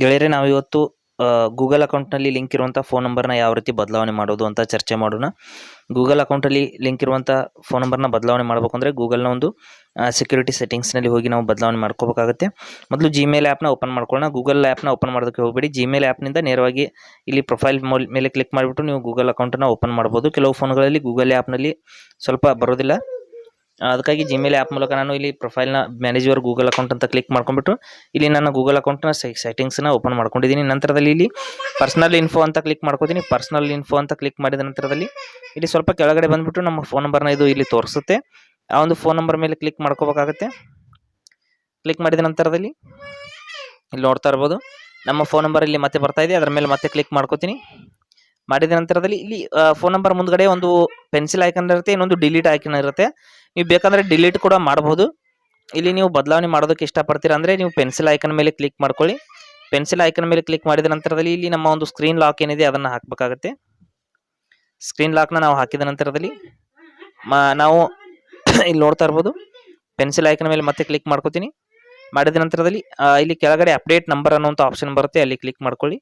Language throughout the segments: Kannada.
ಗೆಳೆಯರೆ ನಾವು ಇವತ್ತು ಗೂಗಲ್ ಅಕೌಂಟ್ನಲ್ಲಿ ಲಿಂಕ್ ಇರುವಂಥ ಫೋನ್ ನಂಬರ್ನ ಯಾವ ರೀತಿ ಬದಲಾವಣೆ ಮಾಡೋದು ಅಂತ ಚರ್ಚೆ ಮಾಡೋಣ. ಗೂಗಲ್ ಅಕೌಂಟಲ್ಲಿ ಲಿಂಕ್ ಇರುವಂಥ ಫೋನ್ ನಂಬರ್ನ ಬದಲಾವಣೆ ಮಾಡಬೇಕು ಅಂದರೆ ಗೂಗಲ್ನ ಒಂದು ಸೆಕ್ಯೂರಿಟಿ ಸೆಟ್ಟಿಂಗ್ಸ್ನಲ್ಲಿ ಹೋಗಿ ನಾವು ಬದಲಾವಣೆ ಮಾಡ್ಕೋಬೇಕಾಗುತ್ತೆ. ಮೊದಲು ಜಿಮೇಲ್ ಆ್ಯಪ್ನ ಓಪನ್ ಮಾಡ್ಕೊಳ್ಳೋಣ. ಗೂಗಲ್ ಆ್ಯಪ್ನ ಓಪನ್ ಮಾಡೋದಕ್ಕೆ ಹೋಗಬೇಡಿ. ಜಿಮೇಲ್ ಆ್ಯಪ್ನಿಂದ ನೇರವಾಗಿ ಇಲ್ಲಿ ಪ್ರೊಫೈಲ್ ಮೇಲೆ ಕ್ಲಿಕ್ ಮಾಡಿಬಿಟ್ಟು ನೀವು ಗೂಗಲ್ ಅಕೌಂಟನ್ನು ಓಪನ್ ಮಾಡ್ಬೋದು. ಕೆಲವು ಫೋನ್ಗಳಲ್ಲಿ ಗೂಗಲ್ ಆ್ಯಪ್ನಲ್ಲಿ ಸ್ವಲ್ಪ ಬರೋದಿಲ್ಲ. ಅದಕ್ಕಾಗಿ ಜಿಮೇಲ್ ಆ್ಯಪ್ ಮೂಲಕ ನಾನು ಇಲ್ಲಿ ಪ್ರೊಫೈಲ್ನ ಮ್ಯಾನೇಜ್ ಯುವರ್ ಗೂಗಲ್ ಅಕೌಂಟ್ ಅಂತ ಕ್ಲಿಕ್ ಮಾಡ್ಕೊಂಬಿಟ್ಟು ಇಲ್ಲಿ ನನ್ನ ಗೂಗಲ್ ಅಕೌಂಟ್ನ ಸೆಟ್ಟಿಂಗ್ಸ್ನ ಓಪನ್ ಮಾಡ್ಕೊಂಡಿದ್ದೀನಿ. ನಂತರದಲ್ಲಿ ಇಲ್ಲಿ ಪರ್ಸನಲ್ ಇನ್ಫೋ ಅಂತ ಕ್ಲಿಕ್ ಮಾಡ್ಕೋತೀನಿ. ಪರ್ಸನಲ್ ಇನ್ಫೋ ಅಂತ ಕ್ಲಿಕ್ ಮಾಡಿದ ನಂತರದಲ್ಲಿ ಇಲ್ಲಿ ಸ್ವಲ್ಪ ಕೆಳಗಡೆ ಬಂದುಬಿಟ್ಟು ನಮ್ಮ ಫೋನ್ ನಂಬರ್ನ ಇದು ಇಲ್ಲಿ ತೋರಿಸುತ್ತೆ. ಆ ಒಂದು ಫೋನ್ ನಂಬರ್ ಮೇಲೆ ಕ್ಲಿಕ್ ಮಾಡ್ಕೋಬೇಕಾಗತ್ತೆ. ಕ್ಲಿಕ್ ಮಾಡಿದ ನಂತರದಲ್ಲಿ ಇಲ್ಲಿ ನೋಡ್ತಾ ಇರ್ಬೋದು. ನಮ್ಮ ಫೋನ್ ನಂಬರ್ ಇಲ್ಲಿ ಮತ್ತೆ ಬರ್ತಾ ಇದೆ. ಅದರ ಮೇಲೆ ಮತ್ತೆ ಕ್ಲಿಕ್ ಮಾಡ್ಕೋತೀನಿ. ಮಾಡಿದ ನಂತರದಲ್ಲಿ ಇಲ್ಲಿ ಫೋನ್ ನಂಬರ್ ಮುಂದ್ಗಡೆ ಒಂದು ಪೆನ್ಸಿಲ್ ಐಕನ್ ಇರುತ್ತೆ, ಇನ್ನೊಂದು ಡಿಲೀಟ್ ಐಕನ್ ಇರುತ್ತೆ. ನೀವು ಬೇಕಂದ್ರೆ ಡಿಲೀಟ್ ಕೂಡ ಮಾಡಬಹುದು ಇಲ್ಲಿ ನೀವು ಬದಲಾವಣೆ ಮಾಡೋದಕ್ಕೆ ಇಷ್ಟಪಡ್ತೀರಾ ಅಂದರೆ ನೀವು ಪೆನ್ಸಿಲ್ ಐಕನ್ ಮೇಲೆ ಕ್ಲಿಕ್ ಮಾಡ್ಕೊಳ್ಳಿ. ಪೆನ್ಸಿಲ್ ಐಕನ್ ಮೇಲೆ ಕ್ಲಿಕ್ ಮಾಡಿದ ನಂತರದಲ್ಲಿ ಇಲ್ಲಿ ನಮ್ಮ ಒಂದು ಸ್ಕ್ರೀನ್ ಲಾಕ್ ಏನಿದೆ ಅದನ್ನು ಹಾಕಬೇಕಾಗತ್ತೆ. ಸ್ಕ್ರೀನ್ ಲಾಕ್ನ ನಾವು ಹಾಕಿದ ನಂತರದಲ್ಲಿ ನಾವು ಇಲ್ಲಿ ನೋಡ್ತಾ ಇರ್ಬೋದು. ಪೆನ್ಸಿಲ್ ಐಕನ್ ಮೇಲೆ ಮತ್ತೆ ಕ್ಲಿಕ್ ಮಾಡ್ಕೋತೀನಿ. ಮಾಡಿದ ನಂತರದಲ್ಲಿ ಇಲ್ಲಿ ಕೆಳಗಡೆ ಅಪ್ಡೇಟ್ ನಂಬರ್ ಅನ್ನುವಂಥ ಆಪ್ಷನ್ ಬರುತ್ತೆ, ಅಲ್ಲಿ ಕ್ಲಿಕ್ ಮಾಡ್ಕೊಳ್ಳಿ.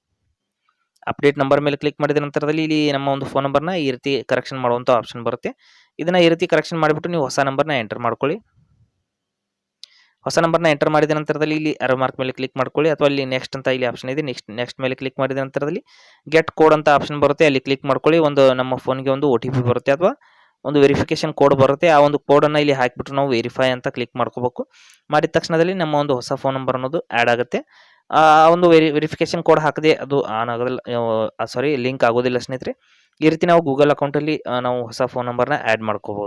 ಅಪ್ಡೇಟ್ ನಂಬರ್ ಮೇಲೆ ಕ್ಲಿಕ್ ಮಾಡಿದ ನಂತರದಲ್ಲಿ ಇಲ್ಲಿ ನಮ್ಮ ಒಂದು ಫೋನ್ ನಂಬರ್ನ ಈ ರೀತಿ ಕರೆಕ್ಷನ್ ಮಾಡುವಂಥ ಆಪ್ಷನ್ ಬರುತ್ತೆ. ಇದನ್ನು ಈ ರೀತಿ ಕರೆಕ್ಷನ್ ಮಾಡಿಬಿಟ್ಟು ನೀವು ಹೊಸ ನಂಬರ್ನ ಎಂಟರ್ ಮಾಡ್ಕೊಳ್ಳಿ. ಹೊಸ ನಂಬರ್ನ ಎಂಟರ್ ಮಾಡಿದ ನಂತರದಲ್ಲಿ ಇಲ್ಲಿ ಅರ ಮಾರ್ಕ್ ಮೇಲೆ ಕ್ಲಿಕ್ ಮಾಡ್ಕೊಳ್ಳಿ ಅಥವಾ ಇಲ್ಲಿ ನೆಕ್ಸ್ಟ್ ಅಂತ ಇಲ್ಲಿ ಆಪ್ಷನ್ ಇದೆ. ನೆಕ್ಸ್ಟ್ ನೆಕ್ಸ್ಟ್ ಮೇಲೆ ಕ್ಲಿಕ್ ಮಾಡಿದ ನಂತರದಲ್ಲಿ ಗೆಟ್ ಕೋಡ್ ಅಂತ ಆಪ್ಷನ್ ಬರುತ್ತೆ. ಅಲ್ಲಿ ಕ್ಲಿಕ್ ಮಾಡ್ಕೊಳ್ಳಿ. ಒಂದು ನಮ್ಮ ಫೋನ್ಗೆ ಒಂದು ಒ ಟಿ ಪಿ ಬರುತ್ತೆ ಅಥವಾ ಒಂದು ವೆರಿಫಿಕೇಶನ್ ಕೋಡ್ ಬರುತ್ತೆ. ಆ ಒಂದು ಕೋಡನ್ನು ಇಲ್ಲಿ ಹಾಕಿಬಿಟ್ಟು ನಾವು ವೆರಿಫೈ ಅಂತ ಕ್ಲಿಕ್ ಮಾಡ್ಕೋಬೇಕು. ಮಾಡಿದ ತಕ್ಷಣದಲ್ಲಿ ನಮ್ಮ ಒಂದು ಹೊಸ ಫೋನ್ ನಂಬರ್ ಅನ್ನೋದು ಆ್ಯಡ್ ಆಗುತ್ತೆ. ಆ, ಒಂದು ವೆರಿ ವೆರಿಫಿಕೇಶನ್ ಕೋಡ್ ಹಾಕದೆ ಅದು ಆನ್ ಆಗೋದಿಲ್ಲ ಸಾರಿ ಲಿಂಕ್ ಆಗೋದಿಲ್ಲ ಸ್ನೇಹಿತರೆ. ಈ ರೀತಿ ನಾವು ಗೂಗಲ್ ಅಕೌಂಟಲ್ಲಿ ನಾವು ಹೊಸ ಫೋನ್ ನಂಬರ್ನ ಆ್ಯಡ್ ಮಾಡ್ಕೋಬೋದು.